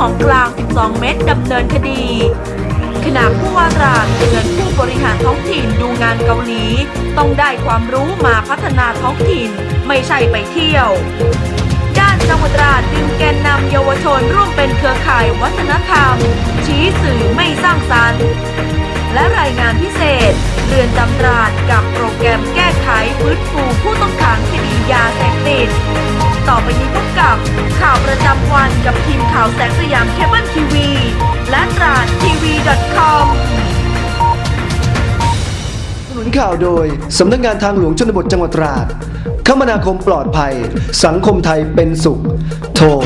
ของกลาง 12 เม็ดดำเนินคดี ขณะผู้ว่าตราดเตือนผู้บริหารท้องถิ่นดูงานเกาหลี ต้องได้ความรู้มาพัฒนาท้องถิ่นไม่ใช่ไปเที่ยว ด้านจังหวัดราดดึงแกนนำเยาวชนร่วมเป็นเครือข่ายวัฒนธรรม ชี้สื่อไม่สร้างสรรค์และรายงานพิเศษ เรือนจำตราดกับโปรแกรมแก้ไขฟื้นฟูผู้ต้องขังคดียาเสพติด ต่อไปนี้พบกับข่าวประจำวันกับทีมข่าวแสงสยามเคเบิลทีวี และตราดทีวี .com สนุนข่าวโดย สำนักงานทางหลวงชนบทจังหวัดตราด คมนาคมปลอดภัย สังคมไทยเป็นสุข โทร 039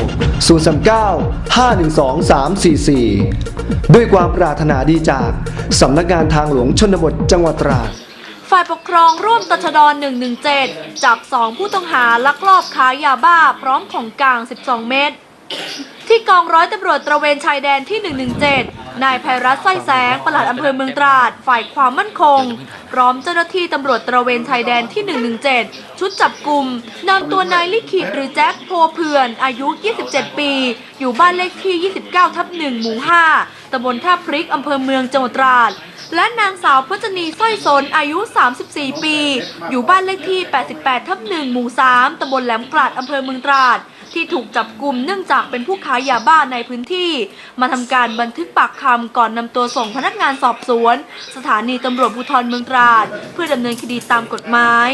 512 344 ด้วยความปรารถนาดีจาก สำนักงานทางหลวงชนบทจังหวัดตราด ฝ่ายปกครองร่วมตชด117 จับ 2 ผู้ต้องหาลักลอบค้ายาบ้าพร้อมของกลาง 12 เม็ดที่กองร้อยตำรวจตระเวนชายแดนที่ 117 นายไพรัตน์สร้อยแสงปลัดอำเภอเมืองตราด ฝ่ายความมั่นคง พร้อมเจ้าหน้าที่ตำรวจตระเวนชายแดนที่ 117 ชุดจับกลุ่มนำตัวนายลิขิตหรือแจ็คโพเพื่อน อายุ 27 ปี อยู่บ้านเลขที่ 29 ทับ 1 หมู่ 5ตำบลท่าพริกอำเภอเมืองจังหวัดตราด และนางสาวพจนีสร้อยสนอายุ 34 ปี อยู่บ้านเลขที่ 88 ทับ1หมู่ 3ตำบลแหลมกลาดอำเภอเมืองตราด ที่ถูกจับกลุ่มเนื่องจากเป็นผู้ค้ายยาบ้าในพื้นที่ มาทำการบันทึกปากคำก่อนนำตัวส่งพนักงานสอบสวน สถานีตำรวจภูธรเมืองตราด เพื่อดำเนินคดีตามกฎหมาย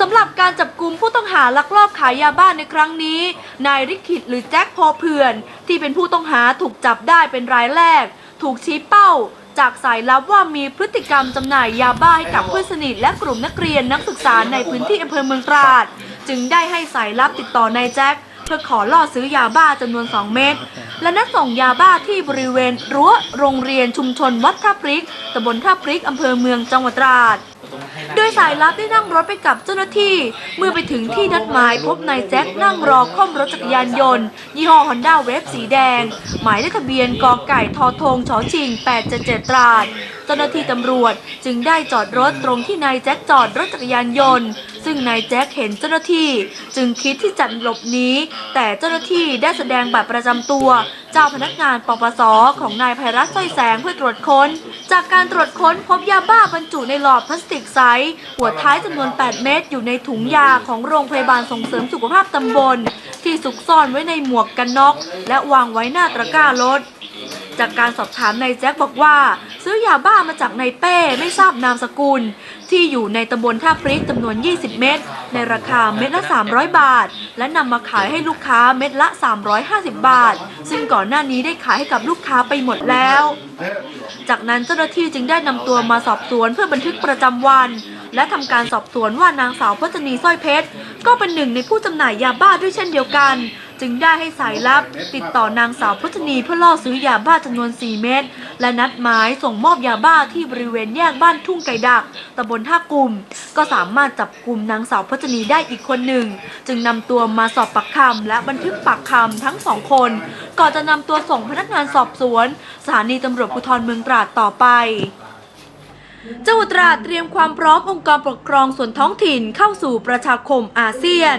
สำหรับการจับกลุ่มผู้ต้องหาลักลอบขายยาบ้าในครั้งนี้ นายริขิตหรือแจ็คพอเพื่อน ที่เป็นผู้ต้องหาถูกจับได้เป็นรายแรก ถูกชี้เป้า จากสายลับว่ามีพฤติกรรมจำหน่ายยาบ้าให้กับเพื่อนสนิทและกลุ่มนักเรียนนักศึกษาในพื้นที่อำเภอเมืองตราด จึงได้ให้สายลับติดต่อนายแจ็คเพื่อขอล่อซื้อยาบ้าจำนวน 2 เม็ดและนัดส่งยาบ้าที่บริเวณรั้วโรงเรียนชุมชนวัดท่าพริกตำบลท่าพริกอำเภอเมืองจังหวัดตราด โดยสายลับได้นั่งรถไปกับเจ้าหน้าที่ เมื่อไปถึงที่นัดหมายพบนายแจ็คนั่งรอข้อมรถจักรยานยนต์ ยี่ห้อฮอนด้าเวฟสีแดง หมายเลขทะเบียนกไก่ทอทงชอชิง 877 ตราด เจ้าหน้าที่ตำรวจจึงได้จอดรถตรงที่นายแจ็คจอดรถจักรยานยนต์ซึ่งนายแจ็คเห็นเจ้าหน้าที่จึงคิดที่จะหลบหนีแต่เจ้าหน้าที่ได้แสดงบัตรประจำตัว เจ้าพนักงานปปสของนายไพรัตน์สร้อยแสงเพื่อตรวจค้น จากการตรวจค้นพบยาบ้าบรรจุในหลอดพลาสติกใสหัวท้ายจำนวน 8 เม็ดอยู่ในถุงยาของโรงพยาบาลส่งเสริมสุขภาพตำบล ที่ซุกซ่อนไว้ในหมวกกันน็อก และวางไว้หน้าตะกร้ารถจากการสอบถามนายแจ็คบอกว่า ซื้อยาบ้ามาจากนายเป้ไม่ทราบนามสกุล ที่อยู่ในตำบลท่าพริกจำนวน 20 เม็ดในราคาเม็ดละ 300 บาท และนำมาขายให้ลูกค้าเม็ดละ 350 บาท ซึ่งก่อนหน้านี้ได้ขายให้กับลูกค้าไปหมดแล้ว จากนั้นเจ้าหน้าที่จึงได้นำตัวมาสอบสวนเพื่อบันทึกประจำวัน และทำการสอบสวนว่านางสาวพจนีสร้อยเพชร ก็เป็นหนึ่งในผู้จำหน่ายยาบ้าด้วยเช่นเดียวกัน จึงได้ให้สายลับ ติดต่อนางสาวพจนีเพื่อล่อซื้อยาบ้าจำนวน 4 เม็ดและนัดหมายส่งมอบยาบ้าที่บริเวณแยกบ้านทุ่งไก่ดักตำบลท่ากลุ่ม ก็สามารถจับกลุ่มนางสาวพจนีได้อีกคนหนึ่ง จึงนำตัวมาสอบปากคำและบันทึกปากคำทั้งสองคน ก่อนจะนำตัวส่งพนักงานสอบสวน สถานีตำรวจภูธรเมืองตราดต่อไปจังหวัดตราดเตรียมความพร้อมองค์กรปกครองส่วนท้องถิ่นเข้าสู่ประชาคมอาเซียน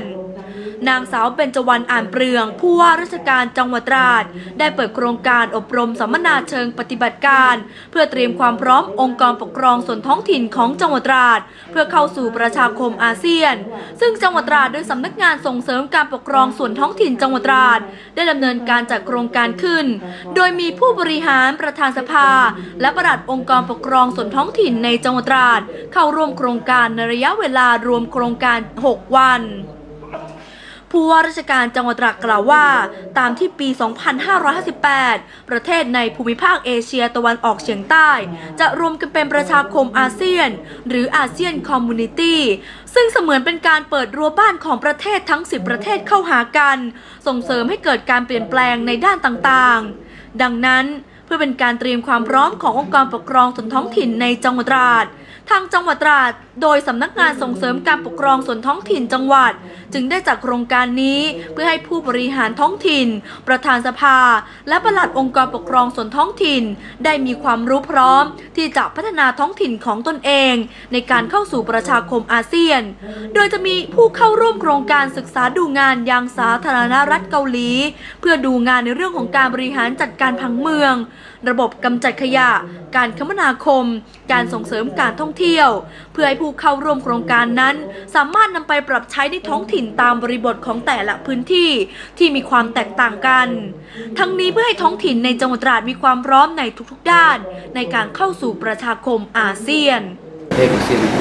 นางสาวเบญจวรรณอ่านเปลือง ผู้ว่าราชการจังหวัดตราด ได้เปิดโครงการอบรมสัมมนาเชิงปฏิบัติการ เพื่อเตรียมความพร้อมองค์กรปกครองส่วนท้องถิ่นของจังหวัดตราด เพื่อเข้าสู่ประชาคมอาเซียน ซึ่งจังหวัดตราดโดยสำนักงานส่งเสริมการปกครองส่วนท้องถิ่นจังหวัดตราด ได้ดำเนินการจัดโครงการขึ้น โดยมีผู้บริหารประธานสภา และประหลัดองค์กรปกครองส่วนท้องถิ่นในจังหวัดตราด เข้าร่วมโครงการในระยะเวลารวมโครงการ 6 วัน ผู้ว่าราชการจังหวัดตรากล่าวว่า ตามที่ปี 2558 ประเทศในภูมิภาคเอเชียตะวันออกเฉียงใต้ จะรวมกันเป็นประชาคมอาเซียน หรืออาเซียนคอมมูนิตี้ซึ่งเสมือนเป็นการเปิดรั้วบ้านของประเทศทั้ง 10 ประเทศเข้าหากัน ส่งเสริมให้เกิดการเปลี่ยนแปลงในด้านต่างๆ ดังนั้นเพื่อเป็นการเตรียมความพร้อมขององค์กรปกครองส่วนท้องถิ่นในจังหวัดตราด ทางจังหวัดตราด โดยสำนักงานส่งเสริมการปกครองส่วนท้องถิ่นจังหวัด จึงได้จัดโครงการนี้เพื่อให้ผู้บริหารท้องถิ่น ประธานสภา และปลัดองค์กรปกครองส่วนท้องถิ่น ได้มีความรู้พร้อม ที่จะพัฒนาท้องถิ่นของตนเอง ในการเข้าสู่ประชาคมอาเซียน โดยจะมีผู้เข้าร่วมโครงการศึกษาดูงานยังสาธารณรัฐเกาหลี เพื่อดูงานในเรื่องของการบริหารจัดการผังเมือง ระบบกำจัดขยะ การคมนาคม การส่งเสริมการท่องเที่ยว เพื่อให้ผู้เข้าร่วมโครงการนั้น สามารถนำไปปรับใช้ในท้องถิ่นตามบริบทของแต่ละพื้นที่ที่มีความแตกต่างกัน ทั้งนี้เพื่อให้ท้องถิ่นในจังหวัดตราดมีความพร้อมในทุกๆ ด้าน ในการเข้าสู่ประชาคมอาเซียน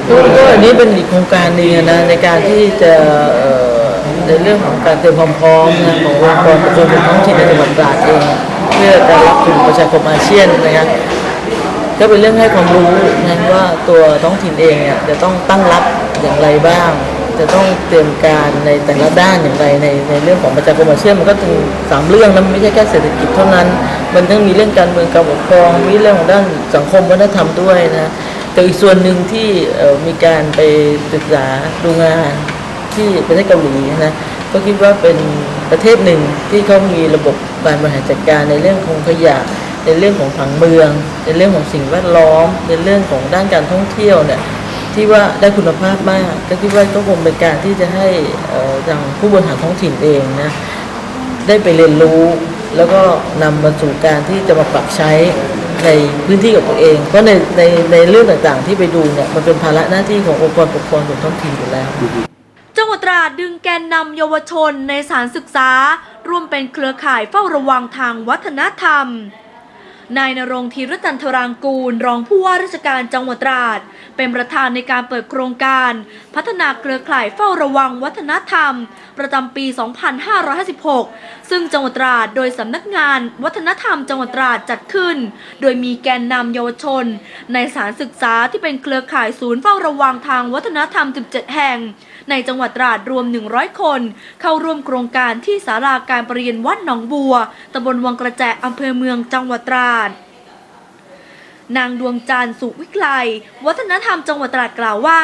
ก็อันนี้เป็นอีกโครงการหนึ่งนะในการที่จะในเรื่องของการเตรียมความพร้อมนะขององค์กรปกครองส่วนท้องถิ่นในจังหวัดตราดเอง พื่อการรับถึงประชาคมอาเซียนนะครับก็เป็นเรื่องให้ความรู้นะว่าตัวท้องถิ่นเองเนี่ยจะต้องตั้งรับอย่างไรบ้าง จะต้องเตรียมการในแต่ละด้านอย่างไรในในเรื่องของประชาคมอาเซียนมันก็ถึงสามเรื่องนะมันไม่ใช่แค่เศรษฐกิจเท่านั้น มันต้องมีเรื่องการเมืองการปกครอง มีเรื่องของด้านสังคมวัฒนธรรมด้วยนะแต่อีกส่วนหนึ่งที่มีการไปศึกษาดูงานที่ประเทศเกาหลีนะก็คิดว่าเป็น ประเทศหนึ่งที่เขามีระบบการบริหารจัดการในเรื่องของขยะ ในเรื่องของผังเมือง ในเรื่องของสิ่งแวดล้อม ในเรื่องของด้านการท่องเที่ยวเนี่ยที่ว่าได้คุณภาพมาก ก็คิดว่าก็คงเป็นการที่จะให้ทางผู้บริหารท้องถิ่นเองนะได้ไปเรียนรู้แล้วก็นำมาสู่การที่จะมาปรับใช้ในพื้นที่ของตัวเอง เพราะในในในเรื่องต่างๆที่ไปดูเนี่ยมันเป็นภาระหน้าที่ขององค์กรปกครองส่วนท้องถิ่นอยู่แล้ว ดึงแกนนำเยาวชนในสถารศึกษา ร่วมเป็นเครือข่ายเฝ้าระวังทางวัฒนธรรม นายนรงธีรจันทรางกูล รองผู้ว่าราชการจังหวัดตราด เป็นประธานในการเปิดโครงการ พัฒนาเครือข่ายเฝ้าระวังวัฒนธรรม ประจำปี 2556 ซึ่งจังหวัดตราดโดยสำนักงาน วัฒนธรรมจังหวัดตราดจัดขึ้น โดยมีแกนนำเยาวชน ในสถารศึกษาที่เป็นเครือข่ายศูนย์เฝ้าระวังทางวัฒนธรรม 17 แห่ง ในจังหวัดตราดรวม 100 คน เข้าร่วมโครงการที่ศาลาการประเรียนวัดหนองบัวตำบลวังกระแจอำเภอเมืองจังหวัดตราดนางดวงจันทร์สุวิไลวัฒนธรรมจังหวัดตราดกล่าวว่า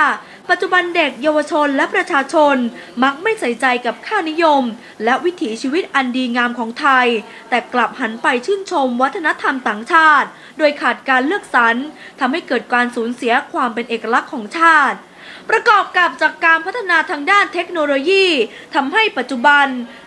ปัจจุบันเด็กเยาวชนและประชาชนมักไม่ใส่ใจกับค่านิยม และวิถีชีวิตอันดีงามของไทย แต่กลับหันไปชื่นชมวัฒนธรรมต่างชาติ โดยขาดการเลือกสรรทำให้เกิดการสูญเสียความเป็นเอกลักษณ์ของชาติ ประกอบกับจากการพัฒนาทางด้านเทคโนโลยีทำให้ปัจจุบัน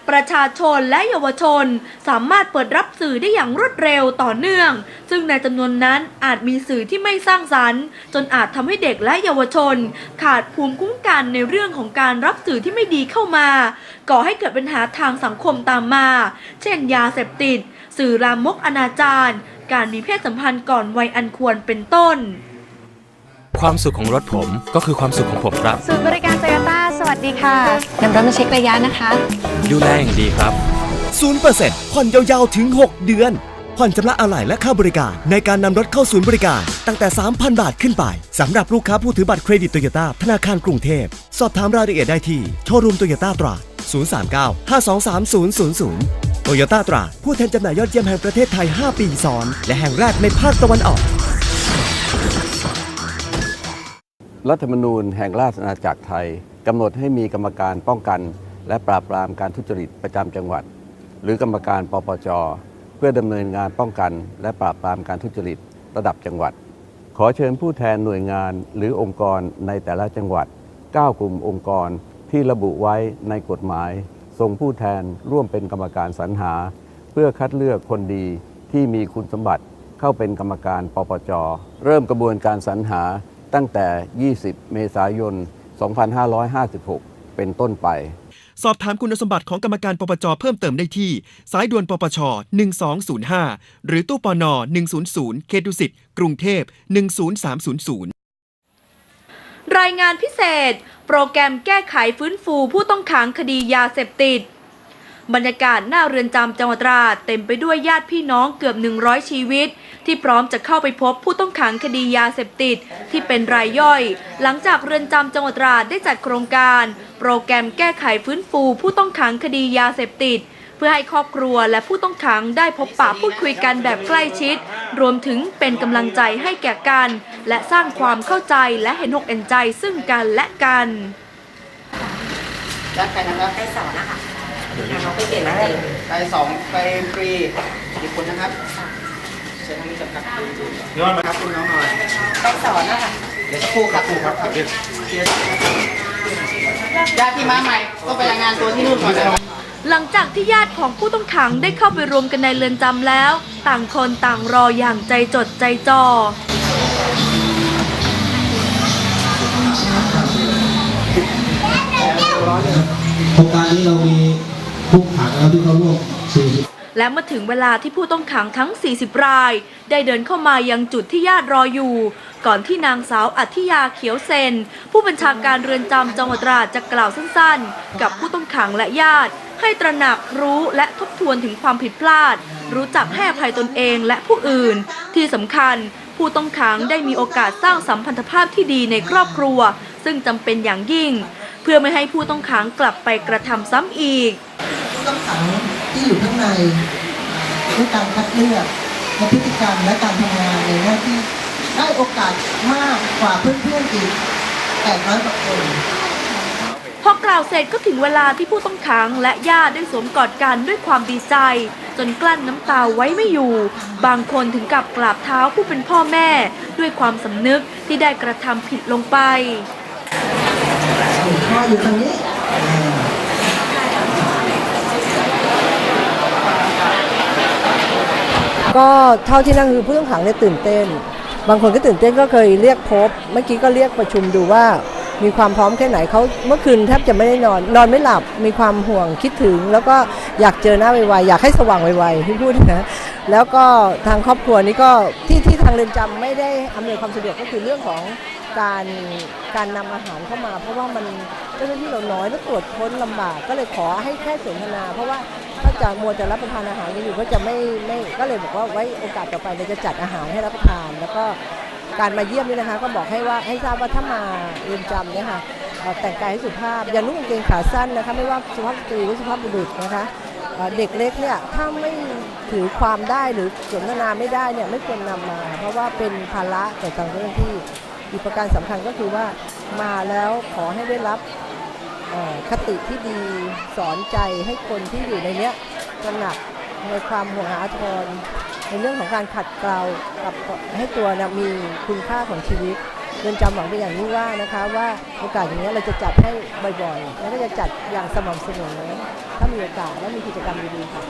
ประชาชนและเยาวชน สามารถเปิดรับสื่อได้อย่างรวดเร็วต่อเนื่อง ซึ่งในจำนวนนั้นอาจมีสื่อที่ไม่สร้างสรรค์ จนอาจทำให้เด็กและเยาวชน ขาดภูมิคุ้มกันในเรื่องของการรับสื่อที่ไม่ดีเข้ามา ก่อให้เกิดปัญหาทางสังคมตามมา เช่น ยาเสพติด สื่อลามกอนาจารการมีเพศสัมพันธ์ก่อนวัยอันควรเป็นต้น ความสุขของรถผมก็คือความสุขของผมครับ ศูนย์บริการโตโยต้าสวัสดีค่ะนำรถมาเช็คระยะนะคะ ดูแลอย่างดีครับ 0%ผ่อนยาวๆ ถึง 6 เดือน ผ่อนชำระอะไหล่และค่าบริการในการนำรถเข้าศูนย์บริการ ตั้งแต่ 3,000 บาทขึ้นไปสำหรับลูกค้าผู้ถือบัตรเครดิตโตโยต้าธนาคารกรุงเทพ สอบถามรายละเอียดได้ที่ โชว์รูมโตโยต้าตราด039 523 000 โตโยต้าตราดผู้แทนจำหน่ายยอดเยี่ยมแห่งประเทศไทย 5 ปีซ้อน และแห่งแรกในภาคตะวันออก รัฐธรรมนูญแห่งราชอาณาจักรไทยกำหนดให้มีกรรมการป้องกัน และปราบปรามการทุจริตประจำจังหวัด หรือกรรมการปปจ เพื่อดำเนินงานป้องกัน และปราบปรามการทุจริตระดับจังหวัด ขอเชิญผู้แทนหน่วยงานหรือองค์กรในแต่ละจังหวัด 9 กลุ่มองค์กรที่ระบุไว้ในกฎหมายส่งผู้แทนร่วมเป็นกรรมการสรรหา เพื่อคัดเลือกคนดีที่มีคุณสมบัติเข้าเป็นกรรมการปปจ เริ่มกระบวนการสรรหา ตั้งแต่ 20 เมษายน 2556 เป็นต้นไป สอบถามคุณสมบัติของกรรมการปปจเพิ่มเติมได้ที่ สายด่วนปปช 1205 หรือตู้ปน 100 เขตดุสิต กรุงเทพ 10300รายงานพิเศษ โปรแกรมแก้ไขฟื้นฟูผู้ต้องขังคดียาเสพติด บรรยากาศหน้าเรือนจำจังหวัดตราดเต็มไปด้วยญาติพี่น้องเกือบ 100 ชีวิต ที่พร้อมจะเข้าไปพบผู้ต้องขังคดียาเสพติด ที่เป็นรายย่อย หลังจากเรือนจำจังหวัดตราดได้จัดโครงการ โปรแกรมแก้ไขฟื้นฟู ผู้ต้องขังคดียาเสพติด เพื่อให้ครอบครัวและผู้ต้องขังได้พบปะพูดคุยกันแบบใกล้ชิด รวมถึงเป็นกำลังใจให้แก่กัน และสร้างความเข้าใจและเห็นอกเห็นใจซึ่งกันและกัน แล้วไปนะครับไปสอนนะคะ เขาไปเปลี่ยนจริงไปสองไปฟรีกี่คนนะครับเชิญทางนี้ก่อนครับย้อนมาครับคุณน้องหน่อยไปสอนนะคะเดี๋ยวสักครู่ครับครูครับเดี๋ยวเดี๋ยวญาติที่มาใหม่ต้องไปรายงานตัวที่นู่นก่อนนะครับหลังจากที่ญาติของผู้ต้องขังได้เข้าไปรวมกันในเรือนจำแล้ว ต่างคนต่างรออย่างใจจดใจจ่อโครงการนี้เรามี ผู้ขังแล้วที่เขาร่วมและเมื่อถึงเวลาที่ผู้ต้องขังทั้ง 40 ราย ได้เดินเข้ามายังจุดที่ญาติรออยู่ ก่อนที่นางสาวอัธยาเขียวเซน ผู้บัญชาการเรือนจำจังหวัดตราดจะกล่าวสั้นๆ กับผู้ต้องขังและญาติ ให้ตระหนักรู้และทบทวนถึงความผิดพลาด รู้จักให้อภัยตนเองและผู้อื่น ที่สำคัญผู้ต้องขังได้มีโอกาสสร้างสัมพันธภาพที่ดีในครอบครัว ซึ่งจำเป็นอย่างยิ่ง เพื่อไม่ให้ผู้ต้องขังกลับไปกระทำซ้ำอีก ผู้ต้องขังที่อยู่ข้างในด้วยการคัดเลือกและพฤติกรรมและการทำงานในหน้าที่ได้โอกาสมากกว่าเพื่อนๆอีก800กว่าคน พอกล่าวเสร็จก็ถึงเวลาที่ผู้ต้องขังและญาติได้สวมกอดกันด้วยความดีใจ จนกลั้นน้ำตาไว้ไม่อยู่ บางคนถึงกับกราบเท้าผู้เป็นพ่อแม่ ด้วยความสำนึกที่ได้กระทำผิดลงไป พ่อยู่ตรงนี้ก็เท่าที่นั่งคือผู้ต้องขังเนี่ยตื่นเต้น บางคนก็ตื่นเต้นก็เคยเรียกพบ เมื่อกี้ก็เรียกประชุมดูว่า มีความพร้อมแค่ไหนเขาเมื่อคืนแทบจะไม่ได้นอนนอนไม่หลับมีความห่วงคิดถึง แล้วก็อยากเจอหน้าไวๆอยากให้สว่างไวๆที่พูดนะแล้วก็ทางครอบครัวนี้ก็ที่ที่ทางเรือนจำไม่ได้อำนวยความสะดวกก็คือเรื่องของ การการนำอาหารเข้ามา เพราะว่ามันเจ้าหน้าที่เราน้อยแล้วตรวจค้นลำบากก็เลยขอให้แค่สนทนา เพราะว่าถ้าจะมัวจะรับประทานอาหารกันอยู่ก็จะไม่ไม่ก็เลยบอกว่าไว้โอกาสต่อไปเราจะจัดอาหารให้รับประทาน แล้วก็การมาเยี่ยมนี่นะคะ ก็บอกให้ว่าให้ทราบว่าถ้ามาเรือนจำเนี่ยค่ะแต่งกายให้สุภาพอย่านุ่งกางเกงขาสั้นนะคะไม่ว่าสุภาพสตรีหรือสุภาพบุรุษนะคะเด็กเล็กเนี่ยถ้าไม่ถือความได้หรือสนทนาไม่ได้เนี่ยไม่ควรนำมา เพราะว่าเป็นภาระต่อทางเจ้าหน้าที่ อีกประการสำคัญก็คือว่ามาแล้วขอให้ได้รับคติที่ดีสอนใจให้คนที่อยู่ในเนี้ยตระหนักในความห่วงหาทรในเรื่องของการขัดเกลากับให้ตัวนะมีคุณค่าของชีวิตเรือนจำหวังเป็นอย่างยิ่งว่านะคะว่าโอกาสอย่างนี้เราจะจัดให้บ่อยๆ แล้วก็จะจัดอย่างสม่ำเสมอถ้ามีโอกาสและมีกิจกรรมดีๆค่ะ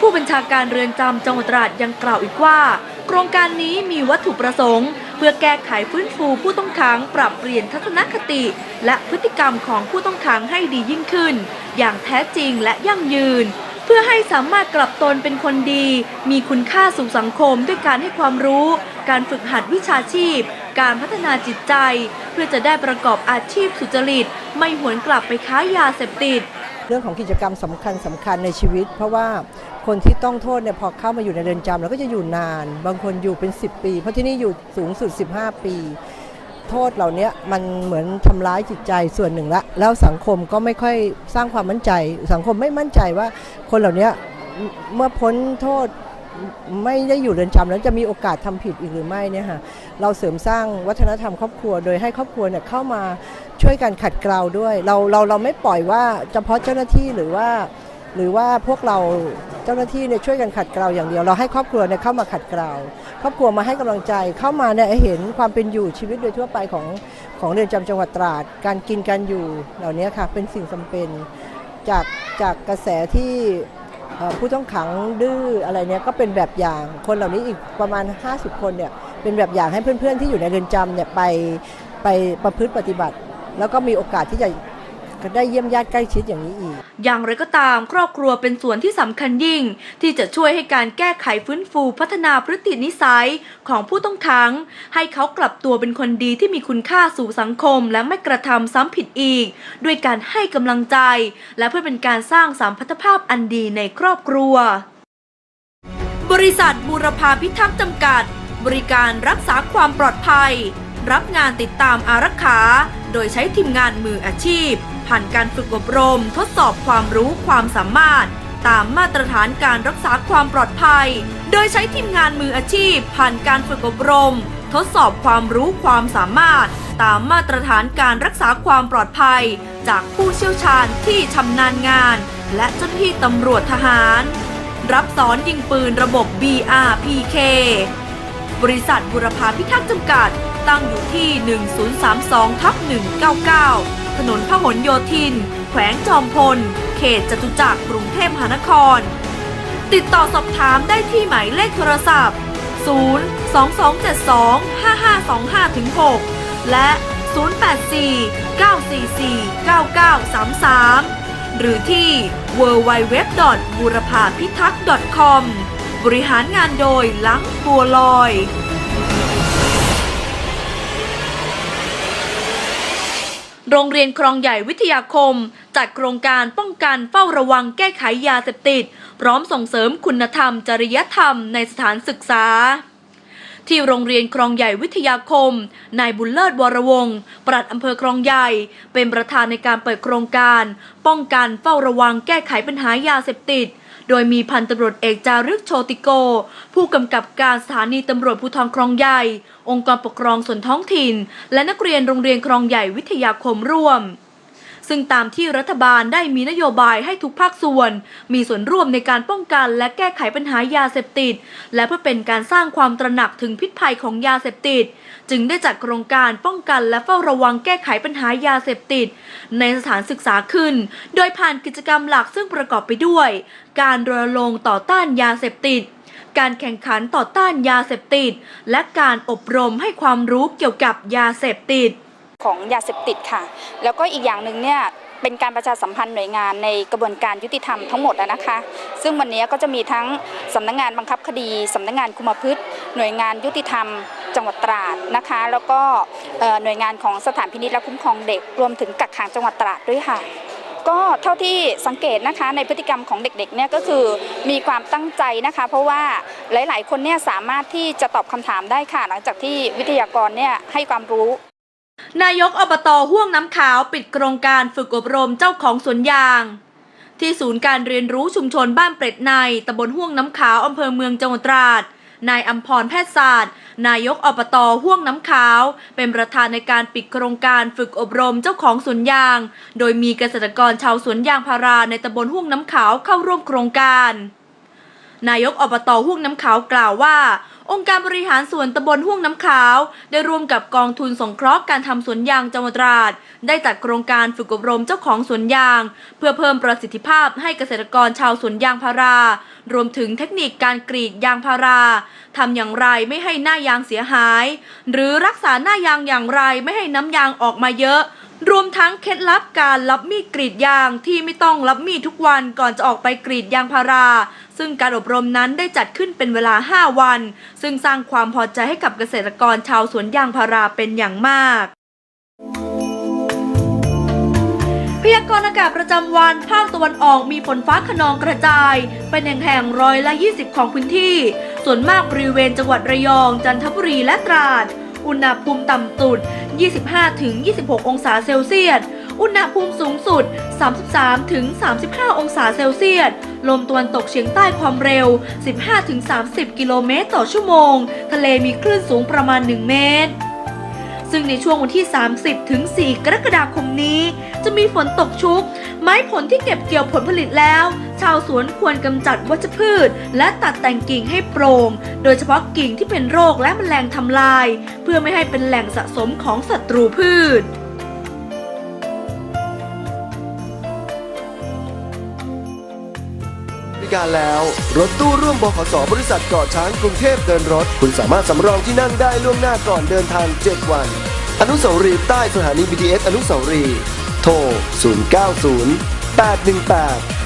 ผู้บัญชาการเรือนจำจังหวัดตราดยังกล่าวอีกว่า โครงการนี้มีวัตถุประสงค์ เพื่อแก้ไขฟื้นฟูผู้ต้องขังปรับเปลี่ยนทัศนคติ และพฤติกรรมของผู้ต้องขังให้ดียิ่งขึ้น อย่างแท้จริงและยั่งยืน เพื่อให้สามารถกลับตนเป็นคนดี มีคุณค่าสู่สังคมด้วยการให้ความรู้ การฝึกหัดวิชาชีพ การพัฒนาจิตใจ เพื่อจะได้ประกอบอาชีพสุจริต ไม่หวนกลับไปค้ายาเสพติดเรื่องของกิจกรรมสำคัญสำคัญในชีวิต เพราะว่า คนที่ต้องโทษเนี่ยพอเข้ามาอยู่ในเรือนจำแล้วก็จะอยู่นาน บางคนอยู่เป็น 10 ปี เพราะที่นี่อยู่สูงสุด 15 ปี โทษเหล่านี้มันเหมือนทำร้ายจิตใจส่วนหนึ่งละ แล้วสังคมก็ไม่ค่อยสร้างความมั่นใจ สังคมไม่มั่นใจว่าคนเหล่านี้เมื่อพ้นโทษไม่ได้อยู่เรือนจำแล้วจะมีโอกาสทำผิดอีกหรือไม่เนี่ยค่ะเราเสริมสร้างวัฒนธรรมครอบครัว โดยให้ครอบครัวเนี่ยเข้ามาช่วยกันขัดเกลาด้วย เราเราเราไม่ปล่อยว่าเฉพาะเจ้าหน้าที่หรือว่า หรือว่าพวกเราเจ้าหน้าที่เนี่ยช่วยกันขัดเกลาอย่างเดียว เราให้ครอบครัวเนี่ยเข้ามาขัดเกลาครอบครัวมาให้กำลังใจเข้ามาเนี่ยเห็นความเป็นอยู่ชีวิตโดยทั่วไปของของเรือนจำจังหวัดตราด การกินการอยู่เหล่านี้ค่ะเป็นสิ่งจำเป็นจากจากกระแสที่ผู้ต้องขังดื้ออะไรเนี่ยก็เป็นแบบอย่างคนเหล่านี้อีกประมาณ 50 คนเนี่ยเป็นแบบอย่างให้เพื่อนๆที่อยู่ในเรือนจำเนี่ยไปไปประพฤติปฏิบัติ แล้วก็มีโอกาสที่จะ ก็ได้เยี่ยมญาติใกล้ชิดอย่างนี้อีก อย่างไรก็ตามครอบครัวเป็นส่วนที่สำคัญยิ่ง ที่จะช่วยให้การแก้ไขฟื้นฟูพัฒนาพฤตินิสัยของผู้ต้องขัง ให้เขากลับตัวเป็นคนดีที่มีคุณค่าสู่สังคม และไม่กระทำซ้ำผิดอีก ด้วยการให้กำลังใจ และเพื่อเป็นการสร้างสัมพันธภาพอันดีในครอบครัว บริษัทบูรพาพิทักษ์จำกัด บริการรักษาความปลอดภัย รับงานติดตามอารักขา โดยใช้ทีมงานมืออาชีพ ผ่านการฝึกอบรม ทดสอบความรู้ความสามารถ ตามมาตรฐานการรักษาความปลอดภัย โดยใช้ทีมงานมืออาชีพ ผ่านการฝึกอบรม ทดสอบความรู้ความสามารถ ตามมาตรฐานการรักษาความปลอดภัย จากผู้เชี่ยวชาญที่ชำนาญงาน และเจ้าหน้าที่ตำรวจทหาร รับสอนยิงปืนระบบ BRPK บริษัทบุรพาพิทักษ์จำกัด ตั้งอยู่ที่ 1032ทับ199 ถนนพหลโยธิน แขวงจอมพล เขตจตุจักรกรุงเทพมหานคร ติดต่อสอบถามได้ที่หมายเลขโทรศัพท์ 0 2 2 7 2 5 5 2 5 6 และ 084 944 9933 หรือที่ www.burpa-pitak.com บุรพาพิทักษ์ .com บริหารงานโดยลังบัวลอย โรงเรียนครองใหญ่วิทยาคม จัดโครงการป้องกันเฝ้าระวังแก้ไขยาเสพติด พร้อมส่งเสริมคุณธรรม จริยธรรมในสถานศึกษาที่โรงเรียนครองใหญ่วิทยาคม นายบุญเลิศวรวงศ์ปลัดอำเภอครองใหญ่ เป็นประธานในการเปิดโครงการ ป้องกันเฝ้าระวังแก้ไขปัญหายาเสพติด โดยมีพันตำรวจเอกจารึกโชติโก ผู้กำกับการสถานีตำรวจภูธรคลองใหญ่ องค์กรปกครองส่วนท้องถิ่น และนักเรียนโรงเรียนคลองใหญ่วิทยาคมร่วม ซึ่งตามที่รัฐบาลได้มีนโยบายให้ทุกภาคส่วน มีส่วนร่วมในการป้องกันและแก้ไขปัญหายาเสพติด และเพื่อเป็นการสร้างความตระหนักถึงพิษภัยของยาเสพติด จึงได้จัดโครงการป้องกันและเฝ้าระวังแก้ไขปัญหายาเสพติด ในสถานศึกษาขึ้น โดยผ่านกิจกรรมหลักซึ่งประกอบไปด้วย การรณรงค์ต่อต้านยาเสพติดการแข่งขันต่อต้านยาเสพติด และการอบรมให้ความรู้เกี่ยวกับยาเสพติด ของยาเสพติดค่ะ แล้วก็อีกอย่างหนึ่งเนี่ยเป็นการประชาสัมพันธ์หน่วยงานในกระบวนการยุติธรรมทั้งหมดนะคะ ซึ่งวันนี้ก็จะมีทั้งสำนักงานบังคับคดีสำนักงานคุมพืชหน่วยงานยุติธรรม จังหวัดตราดนะคะ แล้วก็หน่วยงานของสถานพินิจและคุ้มครองเด็ก รวมถึงกักขังจังหวัดตราดด้วยค่ะ ก็เท่าที่สังเกตนะคะในพฤติกรรมของเด็กๆเนี่ยก็คือมีความตั้งใจนะคะ เพราะว่าหลายๆ คนเนี่ยสามารถที่จะตอบคำถามได้ค่ะ หลังจากที่วิทยากรเนี่ยให้ความรู้ นายกอบตห่วงน้ำขาวปิดโครงการฝึกอบรมเจ้าของสวนยาง ที่ศูนย์การเรียนรู้ชุมชนบ้านเปร็ดในตำบลห่วงน้ำขาวอำเภอเมืองจังหวัดตราด นายอัมพรแพทย์ศาสตร์ นายกอบตห่วงน้ำขาว เป็นประธานในการปิดโครงการฝึกอบรมเจ้าของสวนยาง โดยมีเกษตรกรชาวสวนยางพาราในตำบลห่วงน้ำขาวเข้าร่วมโครงการนายกอบตห่วงน้ำขาวกล่าวว่า องค์การบริหารส่วนตำบลห่วงน้ำขาว ได้ร่วมกับกองทุนสงเคราะห์การทำสวนยางจังหวัดตราด ได้จัดโครงการฝึกอบรมเจ้าของสวนยาง เพื่อเพิ่มประสิทธิภาพให้เกษตรกรชาวสวนยางพารา รวมถึงเทคนิคการกรีดยางพาราทำอย่างไรไม่ให้หน้ายางเสียหาย หรือรักษาหน้ายางอย่างไรไม่ให้น้ำยางออกมาเยอะ รวมทั้งเคล็ดลับการรับมีดกรีดยางที่ไม่ต้องรับมีดทุกวันก่อนจะออกไปกรีดยางพารา ซึ่งการอบรมนั้นได้จัดขึ้นเป็นเวลา 5 วัน ซึ่งสร้างความพอใจให้กับเกษตรกรชาวสวนยางพาราเป็นอย่างมาก พยากรณ์อากาศประจำวันภาคตะวันออกมีฝนฟ้าขนองกระจาย เป็นแห่งๆร้อยละ 20 ของพื้นที่ ส่วนมากบริเวณจังหวัดระยอง จันทบุรีและตราด อุณหภูมิต่ำสุด 25-26 องศาเซลเซียส อุณหภูมิสูงสุด 33-35 องศาเซลเซียส ลมตะวันตกเฉียงใต้ความเร็ว 15-30 กิโลเมตรต่อชั่วโมง ทะเลมีคลื่นสูงประมาณ 1 เมตรซึ่งในช่วงวันที่ 30 ถึง 4 กรกฎาคมนี้ จะมีฝนตกชุก ไม้ผลที่เก็บเกี่ยวผลผลิตแล้ว ชาวสวนควรกำจัดวัชพืช และตัดแต่งกิ่งให้โปร่ง โดยเฉพาะกิ่งที่เป็นโรคและแมลงทำลาย เพื่อไม่ให้เป็นแหล่งสะสมของศัตรูพืชริการแล้วรถตู้ร่วมบขสบริษัทเกาะช้างกรุงเทพเดินรถ คุณสามารถสำรองที่นั่งได้ล่วงหน้าก่อนเดินทาง 7 วัน อนุสาวรีย์ใต้สถานี BTS อนุสาวรีย์โทร 090 818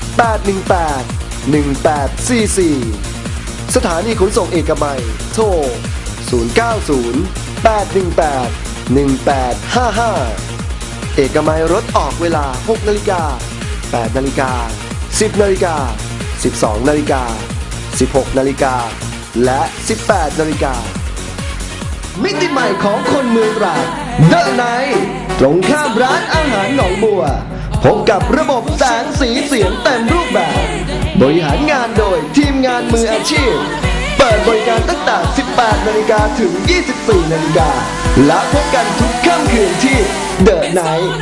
818 1844 สถานีขนส่งเอกมัย โทร 090 818 1855 เอกมัยรถออกเวลา 6 นาฬิกา 8 นาฬิกา 10 นาฬิกา 12 นาฬิกา 16 นาฬิกา และ 18 นาฬิกา มิติใหม่ของคนเมืองตราดเดอะไนตรงข้ามร้านอาหารหนองบัว พบกับระบบแสงสีเสียงเต็มรูปแบบ บริหารงานโดยทีมงานมืออาชีพ เปิดบริการตั้งแต่ 18 นาฬิกาถึง 24 นาฬิกาและพบกันทุกค่ำคืนที่เดอะไนท์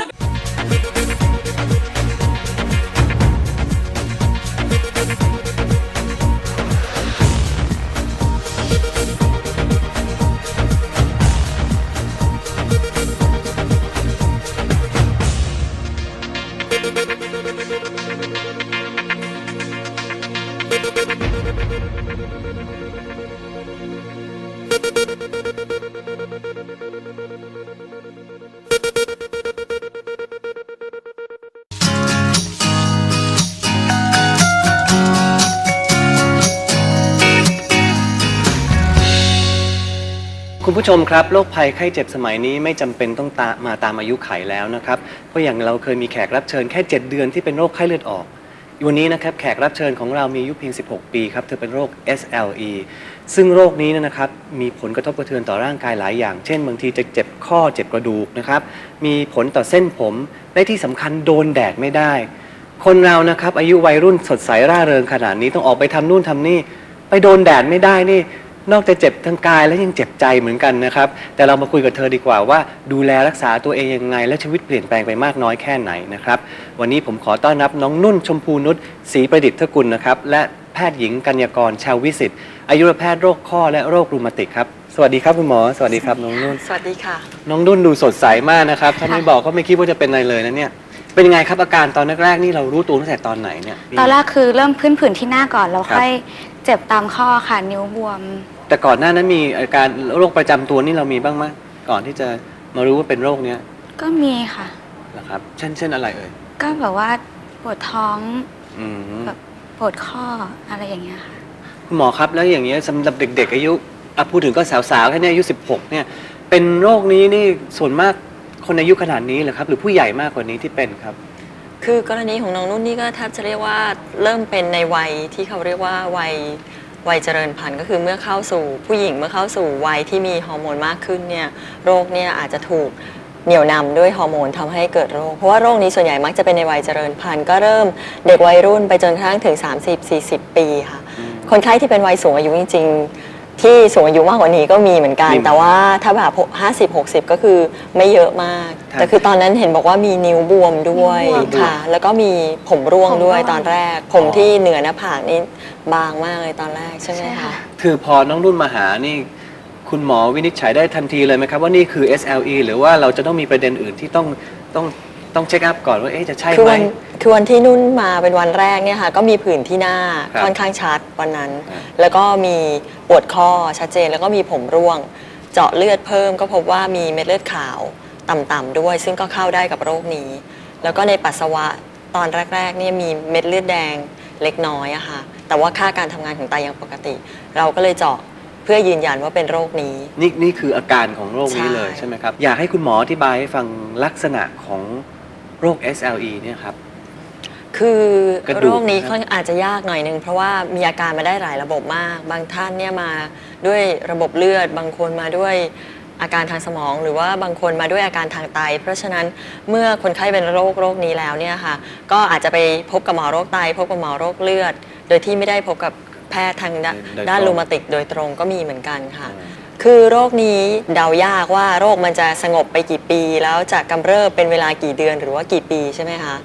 ชมครับโรคภัยไข้เจ็บสมัยนี้ไม่จำเป็นต้องตามาตามอายุไขแล้วนะครับเพราะอย่างเราเคยมีแขกรับเชิญแค่ 7 เดือนที่เป็นโรคไข้เลือดออก วันนี้นะครับแขกรับเชิญของเรามีอายุเพียง 16 ปีครับเธอเป็นโรค SLE ซึ่งโรคนี้เนยนะครับมีผลกระทบกระเทือนต่อร่างกายหลายอย่าง เช่น บางทีจะเจ็บข้อเจ็บกระดูกนะครับมีผลต่อเส้นผมและที่สำคัญโดนแดดไม่ได้ คนเรานะครับอายุวัยรุ่นสดใสร่าเริงขนาดนี้ต้องออกไปทำนู่นทำนี่ ไปโดนแดดไม่ได้นี่ นอกจากเจ็บทางกายแล้วยังเจ็บใจเหมือนกันนะครับ แต่เรามาคุยกับเธอดีกว่าว่า ดูแลรักษาตัวเองยังไง และชีวิตเปลี่ยนแปลงไปมากน้อยแค่ไหนนะครับ วันนี้ผมขอต้อนรับน้องนุ่นชมพูนุชศรีประดิษฐ์ทกุลนะครับ และแพทย์หญิงกัญญากรชาววิสิตอายุรแพทย์โรคข้อและโรครูมาติกครับสวัสดีครับคุณหมอสวัสดีครับน้องนุ่น สวัสดีค่ะ น้องนุ่นดูสดใสมากนะครับถ้าไม่บอกก็ไม่คิดว่าจะเป็นอะไรเลยนะเนี่ยเป็นยังไงครับอาการตอนแรกๆนี่เรารู้ตัวตั้งแต่ตอนไหนเนี่ยตอนแรกคือเริ่มพื้นผื่นที่หน้าก่อนแล้วครับค่อยเจ็บตามข้อค่ะนิ้วบวม แต่ก่อนหน้านั้นมีอาการโรคประจำตัวนี่เรามีบ้างไหมก่อนที่จะมารู้ว่าเป็นโรคเนี้ยก็มีค่ะ นะครับ เช่นเช่นอะไรเอ่ยก็แบบว่าปวดท้องอืมแบบปวดข้ออะไรอย่างเงี้ยค่ะ คุณหมอครับแล้วอย่างเงี้ยสำหรับเด็ก ๆ อายุอะพูดถึงก็สาวๆแค่เนี้ยอายุ 16 เนี่ย เป็นโรคนี้นี่ส่วนมากคนอายุขนาดนี้เหรอครับ หรือผู้ใหญ่มากกว่านี้ที่เป็นครับ คือกรณีของน้องนุ่นนี่ก็แทบจะเรียกว่าเริ่มเป็นในวัยที่เขาเรียกว่าวัย วัยเจริญพันธุ์ก็คือเมื่อเข้าสู่ผู้หญิงเมื่อเข้าสู่วัยที่มีฮอร์โมนมากขึ้นเนี่ยโรคเนี่ยอาจจะถูกเหนี่ยวนำด้วยฮอร์โมนทำให้เกิดโรค เพราะว่าโรคนี้ส่วนใหญ่มักจะเป็นในวัยเจริญพันธุ์ก็เริ่มเด็กวัยรุ่นไปจนกระทั่งถึง 30-40 ปีค่ะ คนไข้ที่เป็นวัยสูงอายุจริง ๆ ที่สูงอายุมากกว่านี้ก็มีเหมือนกันมีแต่ว่าถ้าแบบ50 60ก็คือไม่เยอะมากครับแต่คือตอนนั้นเห็นบอกว่ามีนิ้วบวมด้วยนิ้วบวมค่ะ แล้วก็มีผมร่วงผมด้วยร่วงตอนแรก ผมที่เหนือหน้าผากนี่ บางมากเลยตอนแรกใช่ไหมคะคือพอน้องนุ่นมาหานี่ คุณหมอวินิจฉัยได้ทันทีเลยไหมครับ ว่านี่คือ SLE หรือว่าเราจะต้องมีประเด็นอื่นที่ต้องต้องต้องเช็คอัพก่อนว่าเอ๊ะจะใช่คือไหม วันคือวันที่นุ่นมาเป็นวันแรกเนี่ยค่ะก็มีผื่นที่หน้าครับค่อนข้างชัดวันนั้น ครับ แล้วก็มีปวดข้อชัดเจนแล้วก็มีผมร่วง เจาะเลือดเพิ่มก็พบว่ามีเม็ดเลือดขาวต่ำๆด้วย ซึ่งก็เข้าได้กับโรคนี้ แล้วก็ในปัสสาวะตอนแรกๆเนี่ยมีเม็ดเลือดแดงเล็กน้อยอะค่ะ แต่ว่าค่าการทำงานของไตยังปกติ เราก็เลยเจาะเพื่อยืนยันว่าเป็นโรคนี้ นี่นี่คืออาการของโรคนี้ใช่เลยใช่ไหมครับ อยากให้คุณหมออธิบายให้ฟังลักษณะของโรค SLE เนี่ยครับ คือกระดูกโรคนี้นะครับ ค่อนอาจจะยากหน่อยนึง เพราะว่ามีอาการมาได้หลายระบบมาก บางท่านเนี่ยมาด้วยระบบเลือด บางคนมาด้วยอาการทางสมอง หรือว่าบางคนมาด้วยอาการทางไต เพราะฉะนั้นเมื่อคนไข้เป็นโรคโรคนี้แล้วเนี่ยค่ะก็อาจจะไปพบกับหมอโรคไต พบกับหมอโรคเลือด โดยที่ไม่ได้พบกับแพทย์ทางด้านโดยตรง ด้านรูมาติกโดยตรงก็มีเหมือนกันค่ะ คือโรคนี้เดายากว่าโรคมันจะสงบไปกี่ปี แล้วจะกำเริบเป็นเวลากี่เดือนหรือว่ากี่ปีใช่ไหมคะ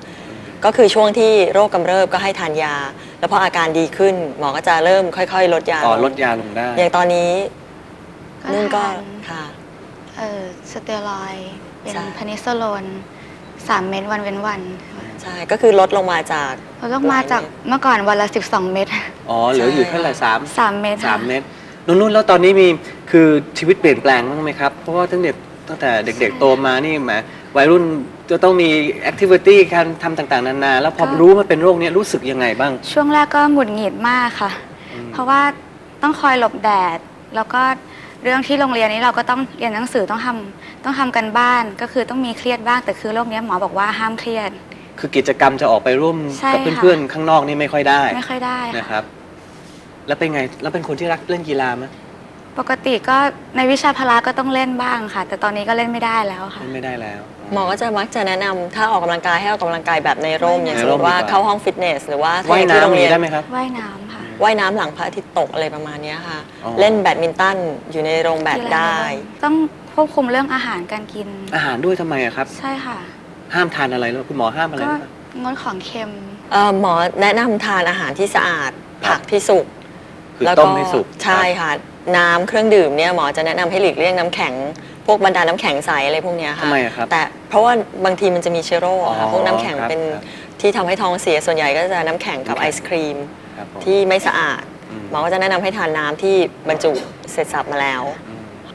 ก็คือช่วงที่โรคกำเริบก็ให้ทานยา แล้วพออาการดีขึ้น หมอก็จะเริ่มค่อย ๆ ลดยาอ๋อลงลดยาลงได้ อย่างตอนนี้ก็นุ่นก็ทานค่ะ เออสเตียรอยด์เป็นใช่ พานิโซโลน สามเม็ดวันเว้นวันใช่ก็คือลดลงมาจากเราต้องมาจากเมื่อก่อนวันละ12เม็ดอ๋อเหลืออยู่แค่ไหร่สามสามเม็ดสามค่ะเม็ดนุ่นนุ่นแล้วตอนนี้มีคือชีวิตเปลี่ยนแปลงบ้างไหมครับ เพราะว่าตั้งแต่ตั้งแต่เด็กๆโตมานี่แหมวัยรุ่นจะต้องมีแอคทิวิตี้การทำต่างๆ นานา แล้วพอรู้ว่าเป็นโรคเนี้ยรู้สึกยังไงบ้าง ช่วงแรกก็หงุดหงิดมากค่ะ เพราะว่าต้องคอยหลบแดด แล้วก็ เรื่องที่โรงเรียนนี้เราก็ต้องเรียนหนังสือต้องทำต้องทำกันบ้านก็คือต้องมีเครียดบ้างแต่คือโรคเนี้ยหมอบอกว่าห้ามเครียด คือกิจกรรมจะออกไปร่วมใช่กับค่ะ เพื่อนๆข้างนอกนี่ไม่ค่อยได้ไม่ค่อยได้ค่ะ นะครับ แล้วเป็นไงแล้วเป็นคนที่รักเล่นกีฬาไหมปกติก็ในวิชาพละก็ต้องเล่นบ้างค่ะ แต่ตอนนี้ก็เล่นไม่ได้แล้วค่ะ เล่นไม่ได้แล้ว หมอก็จะมักจะแนะนำถ้าออกกำลังกายให้ออกกำลังกายแบบในร่ม อย่างในสมร่มมติว่าดีกว่า เข้าห้องฟิตเนส หรือว่าถ้ว่ายที่โรงน้ำเรีนี้ยนได้ไหมครับ ว่ายน้ำค่ะ ว่ายน้ำหลังพระอาทิตย์ตกอะไรประมาณเนี้ยค่ะ อ๋อ เล่นแบดมินตันอยู่ในโรงแบดได้ ต้องควบคุมเรื่องอาหารการกิน อาหารด้วยทำไมอะครับ ใช่ค่ะ ห้ามทานอะไรแล้วคุณหมอห้ามอะไรก็หรือเปล่า งดของเค็ม เอ่อหมอแนะนำทานอาหารที่สะอาดผักที่สุกคือแล้วต้มให้สุกใช่ค่ะ น้ำเครื่องดื่มเนี่ยหมอจะแนะนำให้หลีกเลี่ยงน้ำแข็ง พวกบรรดาน้ำแข็งใสอะไรพวกเนี้ยค่ะทำไมอะครับ แต่เพราะว่าบางทีมันจะมีเชื้อโรคอะค่ะอ๋อพวกน้ำแข็งครับเป็นครับที่ทำให้ท้องเสียส่วนใหญ่ก็จะน้ำแข็งกับไอศครีม ครับผม ที่ไม่สะอาดหมอก็จะแนะนำให้ทานน้ำที่บรรจุเสร็จสับมาแล้ว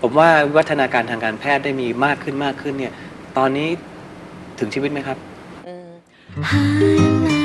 ผมว่าวิวัฒนาการทางการแพทย์ได้มีมากขึ้นมากขึ้นเนี่ย ตอนนี้ถึงชีวิตไหมครับอืมหาย